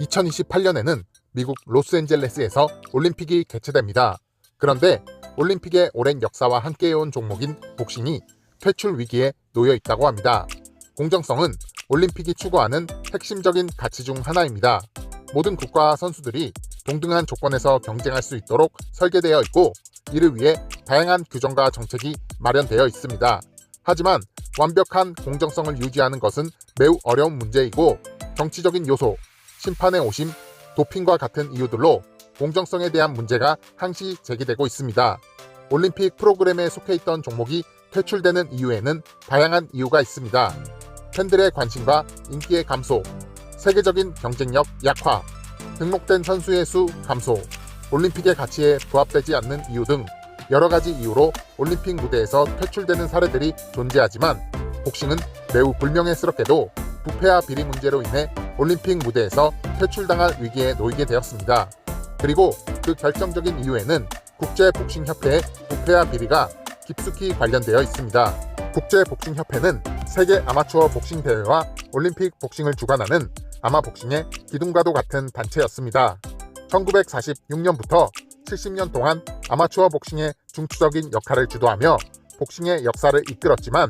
2028년에는 미국 로스앤젤레스에서 올림픽이 개최됩니다. 그런데 올림픽의 오랜 역사와 함께해온 종목인 복싱이 퇴출 위기에 놓여 있다고 합니다. 공정성은 올림픽이 추구하는 핵심적인 가치 중 하나입니다. 모든 국가 선수들이 동등한 조건에서 경쟁할 수 있도록 설계되어 있고 이를 위해 다양한 규정과 정책이 마련되어 있습니다. 하지만 완벽한 공정성을 유지하는 것은 매우 어려운 문제이고 정치적인 요소, 심판의 오심, 도핑과 같은 이유들로 공정성에 대한 문제가 항시 제기되고 있습니다. 올림픽 프로그램에 속해 있던 종목이 퇴출되는 이유에는 다양한 이유가 있습니다. 팬들의 관심과 인기의 감소, 세계적인 경쟁력 약화, 등록된 선수의 수 감소, 올림픽의 가치에 부합되지 않는 이유 등 여러 가지 이유로 올림픽 무대에서 퇴출되는 사례들이 존재하지만 복싱은 매우 불명예스럽게도 부패와 비리 문제로 인해 올림픽 무대에서 퇴출당할 위기에 놓이게 되었습니다. 그리고 그 결정적인 이유에는 국제복싱협회의 부패와 비리가 깊숙이 관련되어 있습니다. 국제복싱협회는 세계 아마추어 복싱 대회와 올림픽 복싱을 주관하는 아마복싱의 기둥과도 같은 단체였습니다. 1946년부터 70년 동안 아마추어 복싱의 중추적인 역할을 주도하며 복싱의 역사를 이끌었지만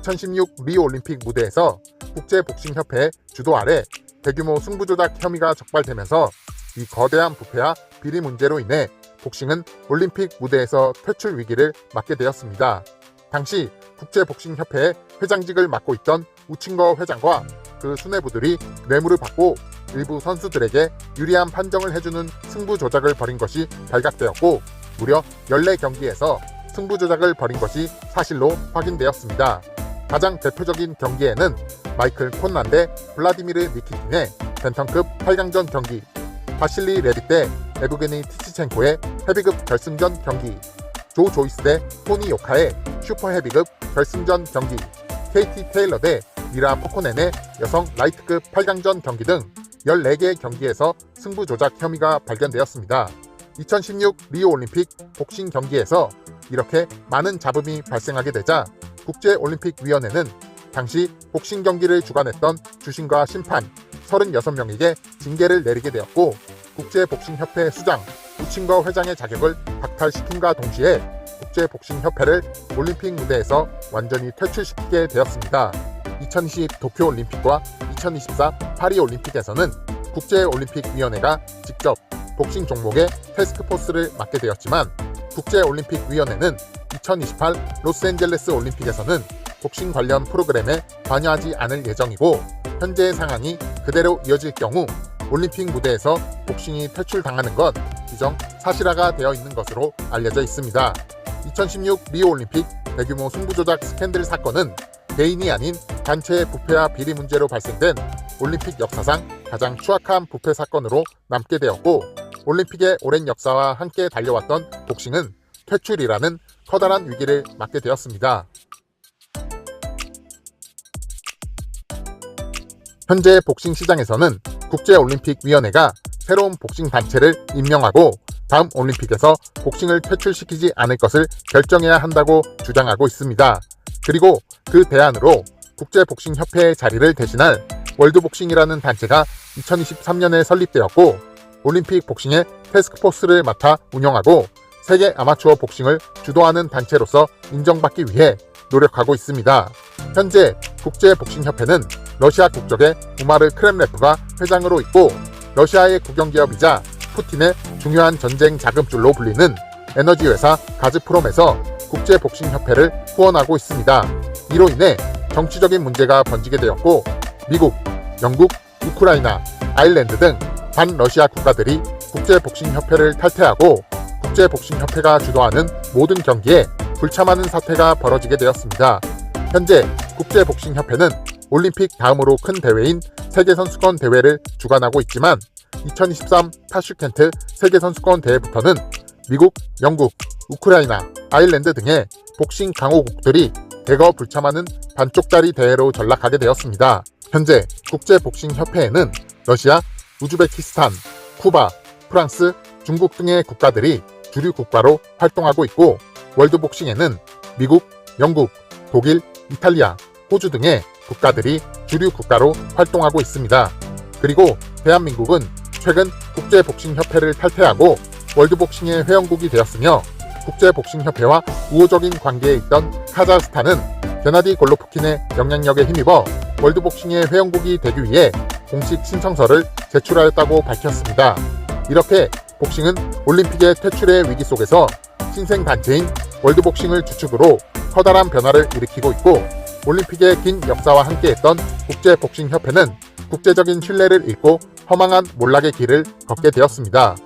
2016 리오 올림픽 무대에서 국제복싱협회의 주도 아래 대규모 승부조작 혐의가 적발되면서 이 거대한 부패와 비리 문제로 인해 복싱은 올림픽 무대에서 퇴출 위기를 맞게 되었습니다. 당시 국제복싱협회의 회장직을 맡고 있던 우칭거 회장과 그 수뇌부들이 뇌물을 받고 일부 선수들에게 유리한 판정을 해주는 승부 조작을 벌인 것이 발각되었고 무려 14경기에서 승부 조작을 벌인 것이 사실로 확인되었습니다. 가장 대표적인 경기에는 마이클 콘난 대 블라디미르 니키틴의 벤턴급 8강전 경기, 바실리 레디 대 에브게니 티치첸코의 헤비급 결승전 경기, 조 조이스 대 토니 요카의 슈퍼 헤비급 결승전 경기, KT 테일러 대 미라 포코넨의 여성 라이트급 8강전 경기 등 14개의 경기에서 승부 조작 혐의가 발견되었습니다. 2016 리오 올림픽 복싱 경기에서 이렇게 많은 잡음이 발생하게 되자 국제올림픽위원회는 당시 복싱 경기를 주관했던 주심과 심판 36명에게 징계를 내리게 되었고 국제복싱협회 수장 우칭거 회장의 자격을 박탈시킴과 동시에 국제복싱협회를 올림픽 무대에서 완전히 퇴출시키게 되었습니다. 2020 도쿄올림픽과 2024 파리올림픽에서는 국제올림픽위원회가 직접 복싱 종목의 테스크포스를 맡게 되었지만 국제올림픽위원회는 2028 로스앤젤레스 올림픽에서는 복싱 관련 프로그램에 관여하지 않을 예정이고 현재의 상황이 그대로 이어질 경우 올림픽 무대에서 복싱이 퇴출당하는 건 기정 사실화가 되어 있는 것으로 알려져 있습니다. 2016 리오 올림픽 대규모 승부조작 스캔들 사건은 개인이 아닌 단체의 부패와 비리 문제로 발생된 올림픽 역사상 가장 추악한 부패 사건으로 남게 되었고 올림픽의 오랜 역사와 함께 달려왔던 복싱은 퇴출이라는 커다란 위기를 맞게 되었습니다. 현재 복싱 시장에서는 국제올림픽위원회가 새로운 복싱 단체를 임명하고 다음 올림픽에서 복싱을 퇴출시키지 않을 것을 결정해야 한다고 주장하고 있습니다. 그리고 그 대안으로 국제복싱협회의 자리를 대신할 월드복싱이라는 단체가 2023년에 설립되었고 올림픽 복싱의 테스크포스를 맡아 운영하고 세계 아마추어 복싱을 주도하는 단체로서 인정받기 위해 노력하고 있습니다. 현재 국제복싱협회는 러시아 국적의 우마르 크렘레프가 회장으로 있고 러시아의 국영기업이자 푸틴의 중요한 전쟁 자금줄로 불리는 에너지 회사 가즈프롬에서 국제복싱협회를 후원하고 있습니다. 이로 인해 정치적인 문제가 번지게 되었고 미국, 영국, 우크라이나, 아일랜드 등 반러시아 국가들이 국제복싱협회를 탈퇴하고 국제복싱협회가 주도하는 모든 경기에 불참하는 사태가 벌어지게 되었습니다. 현재 국제복싱협회는 올림픽 다음으로 큰 대회인 세계선수권 대회를 주관하고 있지만 2023 타슈켄트 세계선수권 대회부터는 미국, 영국, 우크라이나, 아일랜드 등의 복싱 강호국들이 대거 불참하는 반쪽짜리 대회로 전락하게 되었습니다. 현재 국제복싱협회에는 러시아, 우즈베키스탄, 쿠바, 프랑스, 중국 등의 국가들이 주류 국가로 활동하고 있고 월드복싱에는 미국, 영국, 독일, 이탈리아, 호주 등의 국가들이 주류 국가로 활동하고 있습니다. 그리고 대한민국은 최근 국제복싱협회를 탈퇴하고 월드복싱의 회원국이 되었으며 국제복싱협회와 우호적인 관계에 있던 카자흐스탄은 게나디 골로프킨의 영향력에 힘입어 월드복싱의 회원국이 되기 위해 공식 신청서를 제출하였다고 밝혔습니다. 이렇게 복싱은 올림픽의 퇴출의 위기 속에서 신생 단체인 월드복싱을 주축으로 커다란 변화를 일으키고 있고 올림픽의 긴 역사와 함께했던 국제복싱협회는 국제적인 신뢰를 잃고 허망한 몰락의 길을 걷게 되었습니다.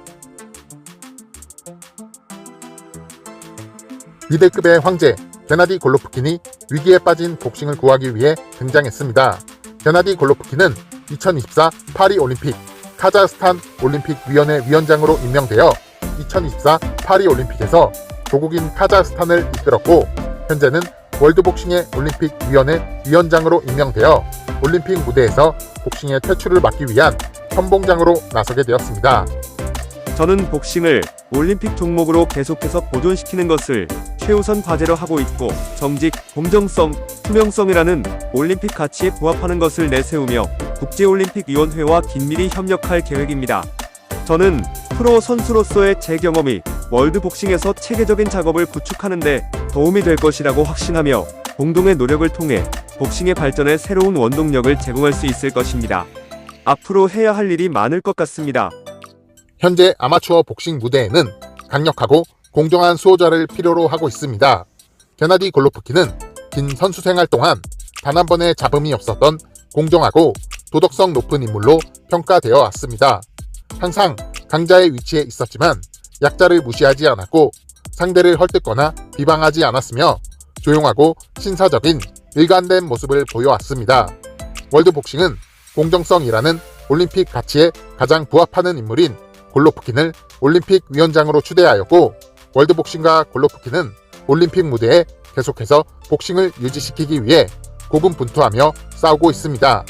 미들급의 황제 게나디 골로프킨이 위기에 빠진 복싱을 구하기 위해 등장했습니다. 게나디 골로프킨은 2024 파리 올림픽 카자흐스탄 올림픽 위원회 위원장으로 임명되어 2024 파리 올림픽에서 조국인 카자흐스탄을 이끌었고 현재는 월드복싱의 올림픽 위원회 위원장으로 임명되어 올림픽 무대에서 복싱의 퇴출을 막기 위한 선봉장으로 나서게 되었습니다. 저는 복싱을 올림픽 종목으로 계속해서 보존시키는 것을 최우선 과제로 하고 있고 정직, 공정성, 투명성이라는 올림픽 가치에 부합하는 것을 내세우며 국제올림픽위원회와 긴밀히 협력할 계획입니다. 저는 프로 선수로서의 제 경험이 월드복싱에서 체계적인 작업을 구축하는데 도움이 될 것이라고 확신하며 공동의 노력을 통해 복싱의 발전에 새로운 원동력을 제공할 수 있을 것입니다. 앞으로 해야 할 일이 많을 것 같습니다. 현재 아마추어 복싱 무대에는 강력하고 공정한 수호자를 필요로 하고 있습니다. 게나디 골로프키는 긴 선수 생활 동안 단 한 번의 잡음이 없었던 공정하고 도덕성 높은 인물로 평가되어 왔습니다. 항상 강자의 위치에 있었지만 약자를 무시하지 않았고 상대를 헐뜯거나 비방하지 않았으며 조용하고 신사적인 일관된 모습을 보여왔습니다. 월드복싱은 공정성이라는 올림픽 가치에 가장 부합하는 인물인 골로프킨을 올림픽 위원장으로 추대하였고 월드복싱과 골로프킨은 올림픽 무대에 계속해서 복싱을 유지시키기 위해 고군분투하며 싸우고 있습니다.